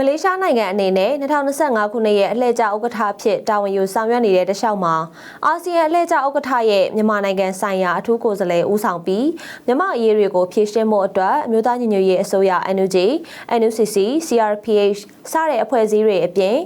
မလေးရှားနိုင်ငံအနေနဲ့2025ခုနှစ်ရဲ့အလှည့်ကျဥက္ကဋ္ဌအဖြစ်တာဝန်ယူဆောင်ရွက်နေတဲ့တခြားမှာအာဆီယံအလှည့်ကျဥက္ကဋ္ဌရဲ့မြန်မာနိုင်ငံဆိုင်ရာအထူးကိုယ်စားလှယ်ဦးဆောင်ပြီးမြန်မာအရေးတွေကိုဖြည့်ရှင်းမှုအတွက်အမျိုးသားညီညွတ်ရေးအစိုးရ NUG, NUCC, CRPH စတဲ့အဖွဲ့အစည်းတွေအပြင်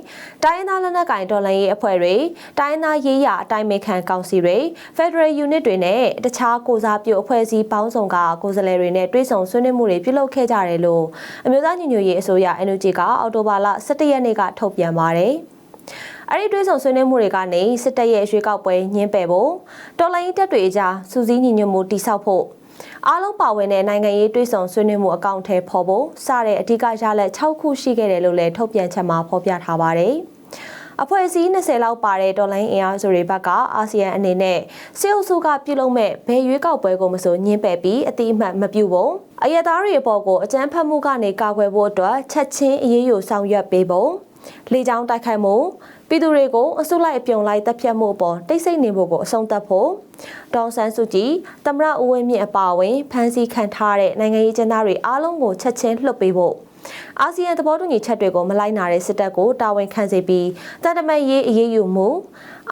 တိုင်းရင်းသားလက်နက်ကိုင်တော်လှန်ရေးအဖွဲ့တွေတိုင်းရင်းသားရေးရာအတိုင်းအခံကောင်စီတွေ Federal Unit တွေနဲ့တခြားကိုစားပြုအဖွဲ့အစည်းပေါင်းစုံကကိုယ်စားလှယ်တွေနဲ့တွေ့ဆုံဆွေးနွေးမှုတွေပြုလုပ်ခဲ့ကြတယ်လို့အမျိုးသားညီညွတ်ရေးအစိုးရ NUG ကအောက်တိုဘာလ17ရက်နေ့ကထုတ်ပြန်ပါတယ်။အဲ့ဒီတွဲဆောင်ဆွေးနွေးမှုတွေကနေစစ်တပ်ရဲ့ရွေးကောက်ပွဲညှင်းပယ်ဖို့တော်လိုင်းတပ်တွေအကြားစူးစီးညီညွတ်မှုတိစောက်ဖို့အားလုံးပါဝင်တဲ့နိုင်ငံရေးတွဲဆောင်ဆွေးနွေးမှုအကောင့်ထဲပေါ်ဖို့စတဲ့အဓိကရလက်6ခုရှိခဲ့တယ်လို့လည်းထုတ်ပြန်ချက်မှာဖော်ပြထားပါတယ်။ အဖွဲ့အစည်း20လောက်ပါတဲ့တော်လိုင်းအင်အားစုတွေဘက်ကအာဆီယံအနေနဲ့စေအုပ်စုကပြုလုပ်မဲ့ဘယ်ရွေးကောက်ပွဲကိုမဆိုညှင်းပယ်ပြီးအတိအမှတ်မပြုဖို့အယက်သားတွေအပေါ်ကိုအကြမ်းဖက်မှုကနေကာကွယ်ဖို့အတွက်ချက်ချင်းအရေးယူဆောင်ရွက်ပေးဖို့လေကြောင်းတိုက်ခိုက်မှုပြည်သူတွေကိုအစုလိုက်အပြုံလိုက်တပ်ဖြတ်မှုအပေါ်တိတ်ဆိတ်နေဖို့ကိုအဆုံးသတ်ဖို့ဒေါန်ဆန်းစုကြည်တမရဦးဝင်းမြင့်အပါအဝင်ဖမ်းဆီးခံထားတဲ့နိုင်ငံရေးကျန်းသားတွေအားလုံးကိုချက်ချင်းလွှတ်ပေးဖို့ အာဆီယံသဘောတူညီချက်တွေကိုမလိုက်နာတဲ့စစ်တပ်ကိုတာဝန်ခံစေပြီးတန်တမန်ရေးအရေးယူမှု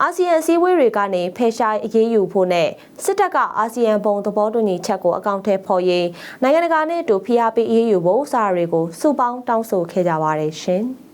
အာဆီယံစည်းဝေးတွေကနေဖယ်ရှားအရေးယူဖို့နဲ့စစ်တပ်ကအာဆီယံဘုံသဘောတူညီချက်ကိုအကောင့်ထဲပေါ်ရေးနိုင်ငံတကာနဲ့အတူဖိအားပေးအရေးယူဖို့စာတွေကိုစုပေါင်းတောင်းဆိုခဲ့ကြပါတယ်ရှင်။